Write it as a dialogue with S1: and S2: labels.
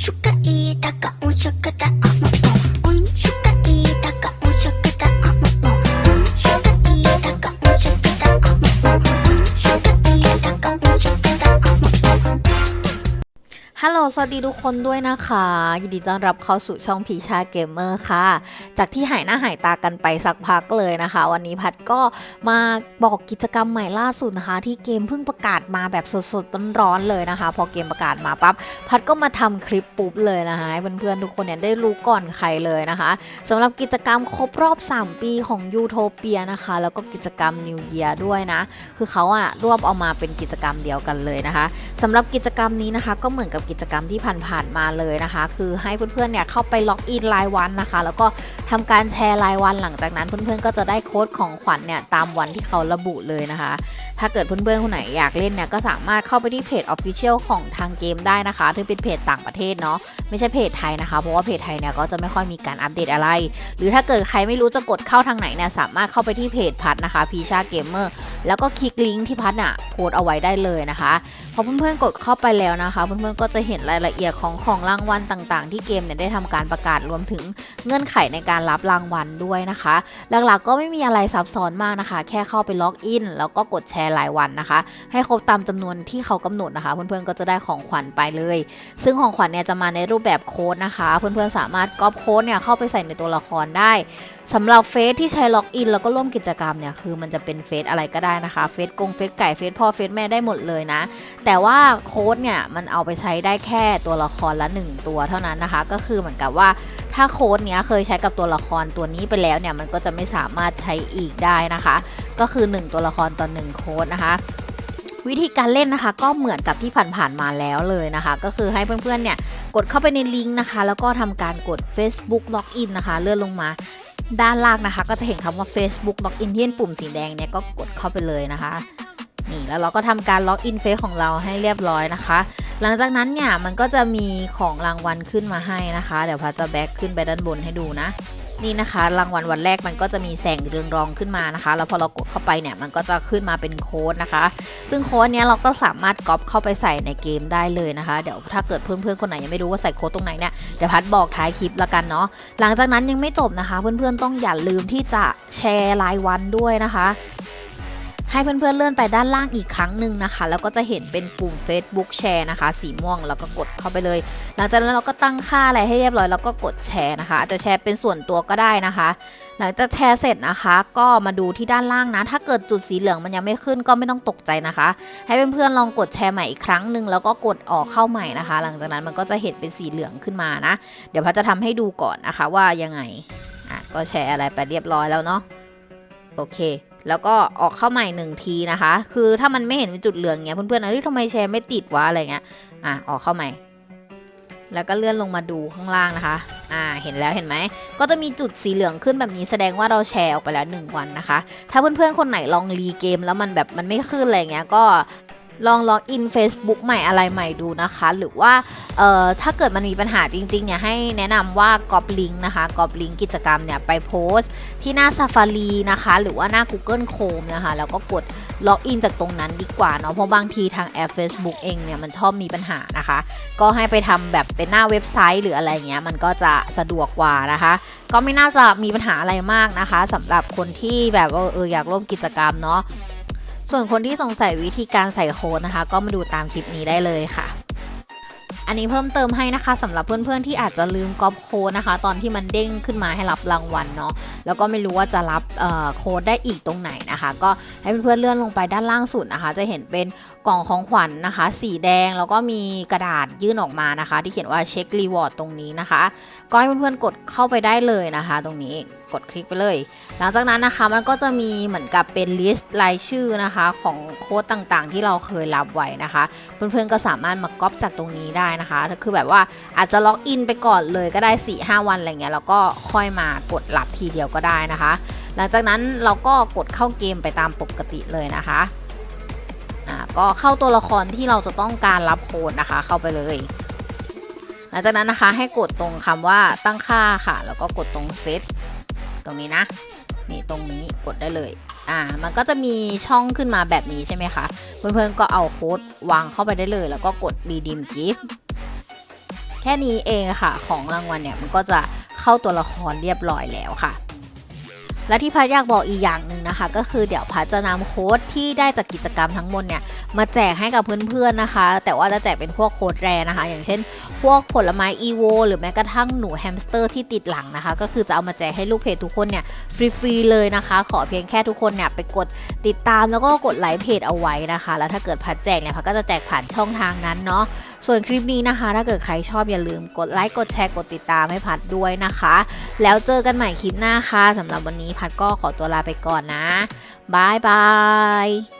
S1: 축하이다
S2: 가 온축하다 สวัสดีทุกคนด้วยนะคะ ยินดีต้อนรับเข้าสู่ช่องพีชาเกมเมอร์ค่ะ จากที่หายหน้าหายตากันไปสักพักเลยนะคะ วันนี้พัดก็มาบอกกิจกรรมใหม่ล่าสุดนะคะ ที่เกมเพิ่งประกาศมาแบบสดๆร้อนๆเลยนะคะ พอเกมประกาศมาปั๊บพัดก็มาทำคลิปปุ๊บเลยนะคะให้เพื่อนๆทุกคนเนี่ยได้รู้ก่อนใครเลยนะคะสำหรับกิจกรรมครบรอบ 3 ปีของยูโทเปียนะคะ แล้วก็กิจกรรม New Year ด้วยนะ คือเขาอะรวบเอามาเป็นกิจกรรมเดียวกันเลยนะคะสำหรับกิจกรรมนี้นะคะ ก็เหมือนกับกิจกรรมที่ผ่านๆมาเลยนะคะ คือให้เพื่อนๆเนี่ยเข้าไปล็อกอินรายวันนะคะ แล้วก็ทำการแชร์รายวันหลังจากนั้นเพื่อนๆก็จะได้โค้ดของขวัญเนี่ยตามวันที่เขาระบุเลยนะคะ ถ้าเกิดเพื่อนๆคนไหนอยากเล่นเนี่ยก็สามารถเข้าไปที่เพจ Official ของทางเกมได้นะคะที่เป็นเพจต่างประเทศเนาะไม่ใช่เพจไทยนะคะ เพราะว่าเพจไทยเนี่ยก็จะไม่ค่อยมีการอัปเดตอะไร หรือถ้าเกิดใครไม่รู้จะกดเข้าทางไหนเนี่ยสามารถเข้าไปที่เพจพัดนะคะพีชาเกมเมอร์แล้วก็คลิกลิงก์ที่พัดอะโพสเอาไว้ได้เลยนะคะพอเพื่อนๆกดเข้าไปแล้วนะคะ เพื่อนๆก็จะเห็นรายละเอียดของของรางวัลต่างๆ ที่เกมเนี่ยได้ทำการประกาศรวมถึงเงื่อนไขในการรับรางวัลด้วยนะคะ หลักๆก็ไม่มีอะไรซับซ้อนมากนะคะ แค่เข้าไปล็อกอินแล้วก็กดแชร์รายวันนะคะ ให้ครบตามจำนวนที่เขากำหนดนะคะ เพื่อนๆก็จะได้ของขวัญไปเลย ซึ่งของขวัญเนี่ยจะมาในรูปแบบโค้ดนะคะ เพื่อนๆสามารถก๊อปโค้ดเนี่ยเข้าไปใส่ในตัวละครได้สำหรับเฟซที่ใช้ล็อกอินแล้วก็ร่วมกิจกรรมเนี่ยคือมันจะเป็นเฟซอะไรก็ได้นะคะเฟซกงเฟซไก่เฟซพ่อเฟซแม่ได้หมดเลยนะแต่ว่าโค้ดเนี่ยมันเอาไปใช้ได้แค่ตัวละครละ 1 ตัวเท่านั้นนะคะ ก็คือเหมือนกับว่าถ้าโค้ดเนี้ยเคยใช้กับตัวละครตัวนี้ไปแล้วเนี่ยมันก็จะไม่สามารถใช้อีกได้นะคะ ก็คือ 1 ตัวละครต่อ1โค้ดนะคะวิธีการเล่นนะคะก็เหมือนกับที่ผ่านๆมาแล้วเลยนะคะ ก็คือให้เพื่อนๆเนี่ยกดเข้าไปในลิงก์นะคะ แล้วก็ทำการกด Facebook Login นะคะ เลื่อนลงมาด้านล่างนะคะ ก็จะเห็นคำว่า Facebook Login ที่เป็นปุ่มสีแดงเนี่ยก็กดเข้าไปเลยนะคะ นี่แล้วเราก็ทำการล็อกอินเฟซของเราให้เรียบร้อยนะคะ หลังจากนั้นเนี่ยมันก็จะมีของรางวัลขึ้นมาให้นะคะ เดี๋ยวพัดจะแบ็คขึ้นไปด้านบนให้ดูนะนี่นะคะ รางวัลวันแรกมันก็จะมีแสงเรืองรองขึ้นมานะคะ แล้วพอเรากดเข้าไปเนี่ยมันก็จะขึ้นมาเป็นโค้ดนะคะ ซึ่งโค้ดเนี้ยเราก็สามารถก๊อปเข้าไปใส่ในเกมได้เลยนะคะ เดี๋ยวถ้าเกิดเพื่อนๆคนไหนยังไม่รู้ว่าใส่โค้ดตรงไหนเนี่ยเดี๋ยวพัดบอกท้ายคลิปละกันเนาะหลังจากนั้นยังไม่จบนะคะ เพื่อนๆต้องอย่าลืมที่จะแชร์รายวันด้วยนะคะ ให้เพื่อนๆเลื่อนไปด้านล่างอีกครั้งหนึ่งนะคะ แล้วก็จะเห็นเป็นปุ่ม Facebook แชร์นะคะ สีม่วงแล้วก็กดเข้าไปเลย หลังจากนั้นเราก็ตั้งค่าอะไรให้เรียบร้อยแล้วก็กดแชร์นะคะอาจจะแชร์เป็นส่วนตัวก็ได้นะคะ หลังจากแชร์เสร็จนะคะ ก็มาดูที่ด้านล่างนะ ถ้าเกิดจุดสีเหลืองมันยังไม่ขึ้นก็ไม่ต้องตกใจนะคะ ให้เพื่อนๆลองกดแชร์ใหม่อีกครั้งหนึ่งแล้วก็กดออกเข้าใหม่นะคะ หลังจากนั้นมันก็จะเห็นเป็นสีเหลืองขึ้นมานะ เดี๋ยวพัดจะทำให้ดูก่อนนะคะว่ายังไงอะก็แชร์อะไรไปเรียบร้อยแล้วเนาะโอเค แล้วก็ออกเข้าใหม่หนึ่งทีนะคะ คือถ้ามันไม่เห็นเป็นจุดเหลืองเงี้ยเพื่อนๆนะที่ทำไมแชร์ไม่ติดวะอะไรเงี้ย อะออกเข้าใหม่ แล้วก็เลื่อนลงมาดูข้างล่างนะคะ อ่า เห็นแล้วเห็นไหม ก็จะมีจุดสีเหลืองขึ้นแบบนี้แสดงว่าเราแชร์ออกไปแล้ว 1 วันนะคะ ถ้าเพื่อนๆคนไหนลองรีเกมแล้วมันแบบมันไม่ขึ้นอะไรเงี้ยก็ ลองล็อกอิน Facebook ใหม่อะไรใหม่ดูนะคะ หรือว่าเอ่อถ้าเกิดมันมีปัญหาจริงๆเนี่ยให้แนะนำว่ากรอบลิงก์นะคะกรอบลิงก์กิจกรรมเนี่ยไปโพสต์ที่หน้า Safari นะคะ หรือว่าหน้า Google Chrome นะคะแล้วก็กดล็อกอินจากตรงนั้นดีกว่าเนาะเพราะบางทีทางแอป Facebook เองเนี่ยมันชอบมีปัญหานะคะ ก็ให้ไปทำแบบเป็นหน้าเว็บไซต์หรืออะไรเงี้ยมันก็จะสะดวกกว่านะคะ ก็ไม่น่าจะมีปัญหาอะไรมากนะคะสำหรับคนที่แบบเอออยากร่วมกิจกรรมเนาะ ส่วนคนที่สงสัยวิธีการใส่โค้ดนะคะ ก็มาดูตามคลิปนี้ได้เลยค่ะ อันนี้เพิ่มเติมให้นะคะสำหรับเพื่อนๆที่อาจจะลืมก๊อปโค้ดนะคะ ตอนที่มันเด้งขึ้นมาให้รับรางวัลเนาะแล้วก็ไม่รู้ว่าจะรับเอ่อโค้ดได้อีกตรงไหนนะคะ ก็ให้เพื่อนๆเลื่อนลงไปด้านล่างสุดนะคะ จะเห็นเป็นกล่องของขวัญนะคะ สีแดงแล้วก็มีกระดาษยื่นออกมานะคะ ที่เขียนว่าเช็ครีวอร์ดตรงนี้นะคะ ก็ให้เพื่อนๆกดเข้าไปได้เลยนะคะ ตรงนี้กดคลิกไปเลย หลังจากนั้นนะคะมันก็จะมีเหมือนกับเป็นลิสต์รายชื่อนะคะ ของโค้ดต่างๆ ที่เราเคยรับไว้นะคะ เพื่อนๆก็สามารถมาก๊อปจากตรงนี้ได้นะคะคือแบบว่าอาจจะล็อกอินไปก่อนเลยก็ได้4ี่ห้าวันอะไรเงี้ยแล้วก็ค่อยมากดรับทีเดียวก็ได้นะคะ หลังจากนั้นเราก็กดเข้าเกมไปตามปกติเลยนะคะอ่าก็เข้าตัวละครที่เราจะต้องการรับโค้ดนะคะ เข้าไปเลย หลังจากนั้นนะคะให้กดตรงคำว่าตั้งค่าค่ะ แล้วก็กดตรงเซตตรงนี้นะนี่ตรงนี้กดได้เลยอ่ามันก็จะมีช่องขึ้นมาแบบนี้ใช่ไหมคะ เพื่อนๆก็เอาโค้ดวางเข้าไปได้เลย แล้วก็กด redeem gift แค่นี้เองค่ะ ของรางวัลเนี่ยมันก็จะเข้าตัวละครเรียบร้อยแล้วค่ะ และที่พัดอยากบอกอีกอย่างหนึ่งนะคะ ก็คือเดี๋ยวพัดจะนำโค้ดที่ได้จากกิจกรรมทั้งหมดเนี่ยมาแจกให้กับเพื่อนๆนะคะ แต่ว่าจะแจกเป็นพวกโค้ดแรนะคะ อย่างเช่น พวกผลไม้อีโวหรือแม้กระทั่งหนูแฮมสเตอร์ที่ติดหลังนะคะ ก็คือจะเอามาแจกให้ลูกเพจทุกคนเนี่ยฟรีๆเลยนะคะ ขอเพียงแค่ทุกคนเนี่ยไปกดติดตามแล้วก็กดไลค์เพจเอาไว้นะคะ แล้วถ้าเกิดพัดแจกเนี่ยพัดก็จะแจกผ่านช่องทางนั้นเนาะ ส่วนคลิปนี้นะคะ ถ้าเกิดใครชอบอย่าลืมกดไลค์กดแชร์กดติดตามให้พัดด้วยนะคะ แล้วเจอกันใหม่คลิปหน้าค่ะสำหรับวันนี้พัดก็ขอตัวลาไปก่อนนะบายบาย